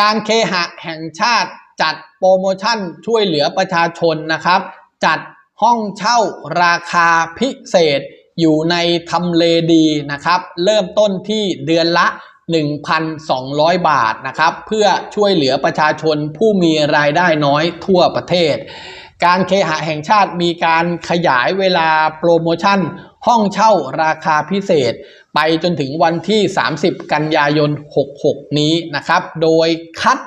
การเคหะแห่งชาติจัดโปรโมชั่นช่วยเหลือประชาชนนะครับ จัดห้องเช่าราคาพิเศษอยู่ในทำเลดีนะครับ เริ่มต้นที่เดือนละ 1,200 บาทนะครับ เพื่อช่วยเหลือประชาชนผู้มีรายได้น้อยทั่วประเทศ การเคหะแห่งชาติมีการขยายเวลาโปรโมชั่น ห้องเช่าราคาพิเศษ ไปจนถึงวันที่ 30 กันยายน 66 นี้นะครับ โดยคัด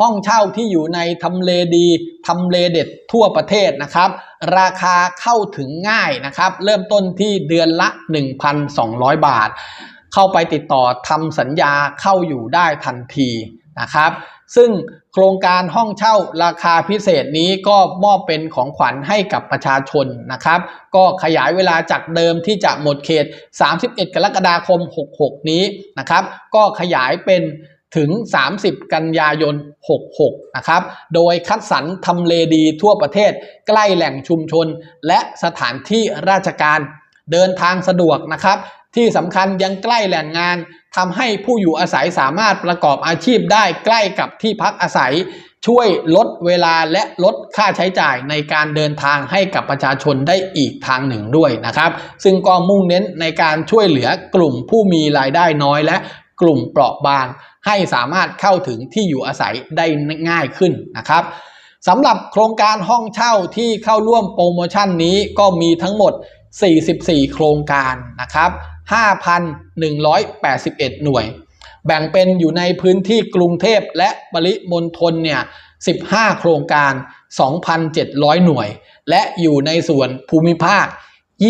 ห้องเช่าที่อยู่ในทำเลดีทำเลเด็ดทั่วประเทศนะครับ ราคาเข้าถึงง่ายนะครับ เริ่มต้นที่เดือนละ 1,200 บาท เข้าไปติดต่อทำสัญญาเข้าอยู่ได้ทันทีนะครับ ซึ่ง ครงการห้องเช่าราคาพิเศษนี้ก็มอบเป็นของขวัญให้กับประชาชนนะครับ ก็ขยายเวลาจากเดิมที่จะหมดเขต 31 กรกฎาคม 66 นี้นะครับ ก็ขยายเป็นถึง 30 กันยายน 66 นะครับ โดยคัดสรรทำเลดีทั่วประเทศ ใกล้แหล่งชุมชน และสถานที่ราชการเดินทางสะดวกนะครับ ที่สำคัญยังใกล้แหล่งงานทำให้ผู้อยู่อาศัยสามารถประกอบอาชีพได้ใกล้กับที่พักอาศัย ช่วยลดเวลาและลดค่าใช้จ่ายในการเดินทางให้กับประชาชนได้อีกทางหนึ่งด้วยนะครับ ซึ่งก็มุ่งเน้นในการช่วยเหลือกลุ่มผู้มีรายได้น้อยและกลุ่มเปราะบาง ให้สามารถเข้าถึงที่อยู่อาศัยได้ง่ายขึ้นนะครับสำหรับโครงการห้องเช่าที่เข้าร่วมโปรโมชั่นนี้ก็มีทั้งหมด 44 โครงการนะครับ 5,181 หน่วย แบ่งเป็นอยู่ในพื้นที่กรุงเทพและปริมณฑลเนี่ย 15 โครงการ 2,700 หน่วย และอยู่ในส่วนภูมิภาค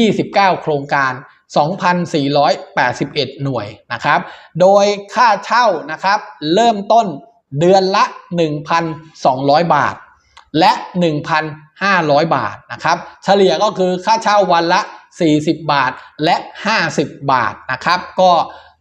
29 โครงการ 2,481 หน่วยนะครับ โดยค่าเช่านะครับเริ่มต้นเดือนละ 1,200 บาท และ 1,500 บาทนะครับ เฉลี่ยก็คือค่าเช่าวันละ 40 บาทและ 50 บาทนะครับ ก็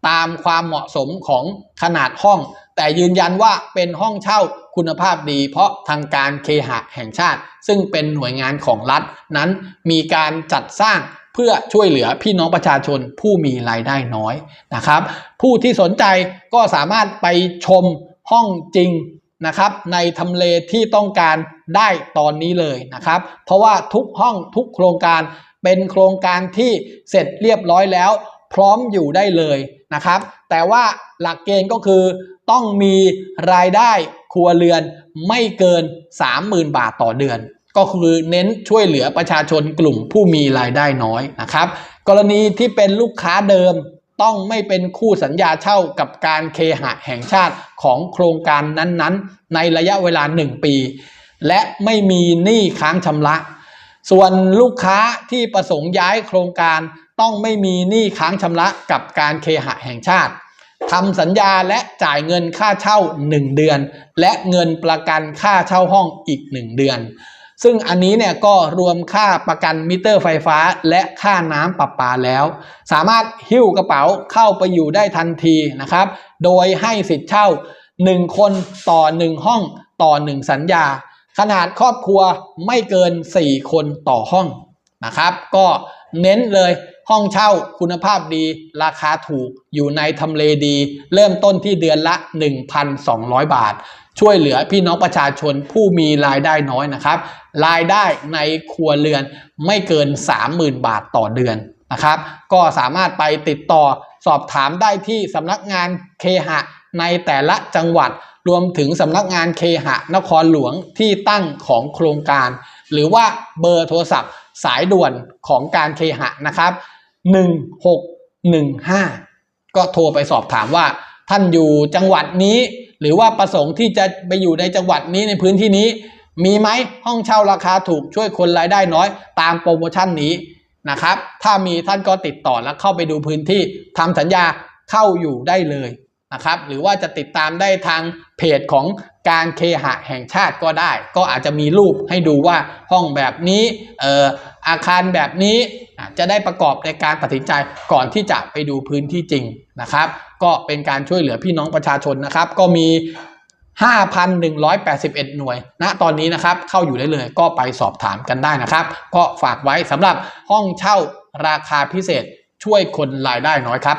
ตามความเหมาะสมของขนาดห้อง แต่ยืนยันว่าเป็นห้องเช่าคุณภาพดี เพราะทางการเคหะแห่งชาติ ซึ่งเป็นหน่วยงานของรัฐ นั้นมีการจัดสร้างเพื่อช่วยเหลือพี่น้องประชาชนผู้มีรายได้น้อยนะครับ ผู้ที่สนใจก็สามารถไปชมห้องจริงนะครับ ในทำเลที่ต้องการได้ตอนนี้เลยนะครับ เพราะว่าทุกห้องทุกโครงการ เป็นโครงการที่เสร็จเรียบร้อยแล้ว พร้อมอยู่ได้เลยนะครับ แต่ว่าหลักเกณฑ์ก็คือต้องมีรายได้ครัวเรือนไม่เกิน 30,000 บาทต่อเดือน ก็คือเน้นช่วยเหลือประชาชนกลุ่มผู้มีรายได้น้อยนะครับ กรณีที่เป็นลูกค้าเดิมต้องไม่เป็นคู่สัญญาเช่ากับการเคหะแห่งชาติของโครงการนั้นๆ ในระยะเวลา 1 ปี และไม่มีหนี้ค้างชำระ ส่วนลูกค้าที่ประสงค์ย้ายโครงการต้องไม่มีหนี้ค้างชำระกับการเคหะแห่งชาติทำสัญญาและจ่ายเงินค่าเช่า 1 เดือน และเงินประกันค่าเช่าห้องอีก 1 เดือน ซึ่งอันนี้เนี่ยก็รวมค่าประกันมิเตอร์ไฟฟ้าและค่าน้ำประปาแล้ว สามารถหิ้วกระเป๋าเข้าไปอยู่ได้ทันทีนะครับ โดยให้สิทธิ์เช่า 1 คนต่อ 1 ห้องต่อ 1 สัญญา ขนาดครอบครัวไม่เกิน 4 คนต่อห้องนะครับ ก็เน้นเลยห้องเช่าคุณภาพดี ราคาถูกอยู่ในทำเลดี เริ่มต้นที่เดือนละ 1,200 บาท ช่วยเหลือพี่น้องประชาชนผู้มีรายได้น้อยนะครับ รายได้ในครัวเรือนไม่เกิน 30,000 บาทต่อเดือนนะครับ ก็สามารถไปติดต่อสอบถามได้ที่สำนักงานเคหะในแต่ละจังหวัด รวมถึงสำนักงานเคหะนครหลวงที่ตั้งของโครงการ หรือว่าเบอร์โทรศัพท์สายด่วนของการเคหะนะครับ 1615 ก็โทรไปสอบถามว่าท่านอยู่จังหวัดนี้ หรือว่าประสงค์ที่จะไปอยู่ในจังหวัดนี้ในพื้นที่นี้ มีไหมห้องเช่าราคาถูกช่วยคนรายได้น้อย ตามโปรโมชั่นนี้นะครับ ถ้ามีท่านก็ติดต่อแล้วเข้าไปดูพื้นที่ทำสัญญาเข้าอยู่ได้เลย นะครับหรือว่าจะติดตามได้ทางเพจของการเคหะแห่งชาติก็ได้ ก็อาจจะมีรูปให้ดูว่าห้องแบบนี้เอออาคารแบบนี้จะได้ประกอบในการตัดสินใจก่อนที่จะไปดูพื้นที่จริงนะครับ ก็เป็นการช่วยเหลือพี่น้องประชาชนนะครับ ก็มี 5,181 หน่วยณตอนนี้นะครับเข้าอยู่ได้เลยก็ไปสอบถามกันได้นะครับ ก็ฝากไว้สำหรับห้องเช่าราคาพิเศษช่วยคนรายได้น้อยครับ